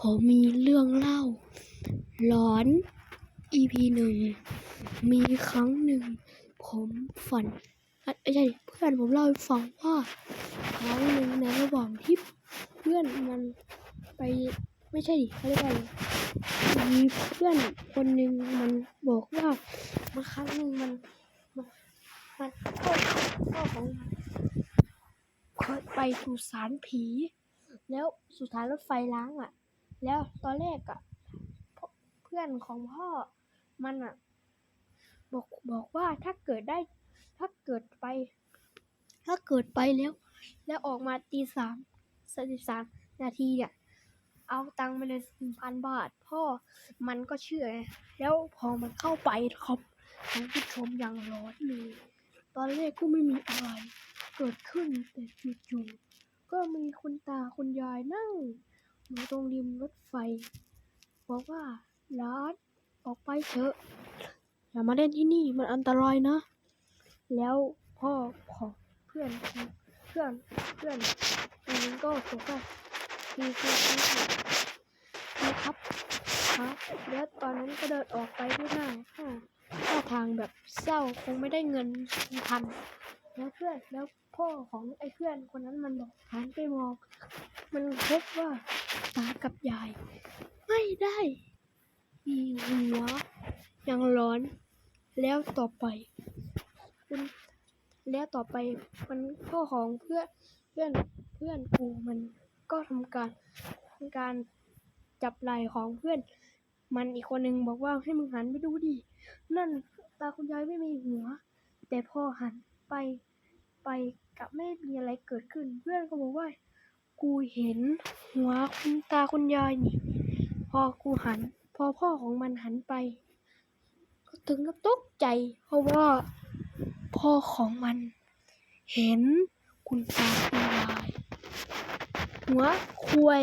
ผมมีเรื่องเล่า หลอน EP หนึ่ง มีครั้งหนึ่ง ผมฝันเอ้ยไม่ใช่เพื่อนผมเล่าให้ฟังว่าครั้งหนึ่งในระหว่างที่เพื่อนมันไปไม่ใช่ดิเขาเรียกว่าอะไรมีเพื่อนคนหนึ่งมันบอกว่ามันครั้งหนึ่งมันมันมันพ่อพ่อของมันเคยไปสุสานผี แล้วสุสานรถไฟล้างอะ แล้วตอนแรกอะพ่อเพื่อนของพ่อมันอะบอกบอกว่าถ้าเกิดได้ ถ้าเกิดไป ถ้าเกิดไปแล้ว แล้วออกมาตีสามสิบสามนาทีเนี่ยเอาตังค์ไปเลยหนึ่งพันบาท พ่อมันก็เชื่อ แล้วพอมันเข้าไปครับทานผู้ชมอย่างร้อนเลยตอนแรกก็ไม่มีอะไร เกิดขึ้นแต่จู่ๆก็มีคุณตาคุณยายนั่ง อยู่ตรงริมรถไฟ บอกว่าร้านออกไปเถอะ อย่ามาเล่นที่นี่มันอันตรายนะ แล้วพ่อของเพื่อนเพื่อนเพื่อนอันนี้ก็บอกว่าดีคือดีนะครับครับแล้วตอนนั้นก็เดินออกไปด้วยหน้าท่าท่าทางแบบเศร้าคงไม่ได้เงินพัน แล้วเพื่อนแล้วพ่อของไอ้เพื่อนคนนั้นมันบอกหันไปมอง มันพบว่าตากับยาย ไม่ได้มีหัวยังร้อน แล้วต่อไปคุณแล้วต่อไปมันพ่อของเพื่อนเพื่อนเพื่อนกูมันก็ทำการทำการจับไหล่ของเพื่อน มันอีกคนหนึ่งบอกว่าให้มึงหันไปดูดินั่นตาคุณยายไม่มีหัว แต่พ่อหัน ไปไปกับไม่มีอะไรเกิดขึ้น เพื่อนก็บอกว่า กูเห็นหัวคุณตาคุณยายนี่ พอกูหัน พอพ่อของมันหันไป ก็ถึงกับตกใจ เพราะว่าพ่อของมัน เห็นคุณตาคุณยายหัวคุย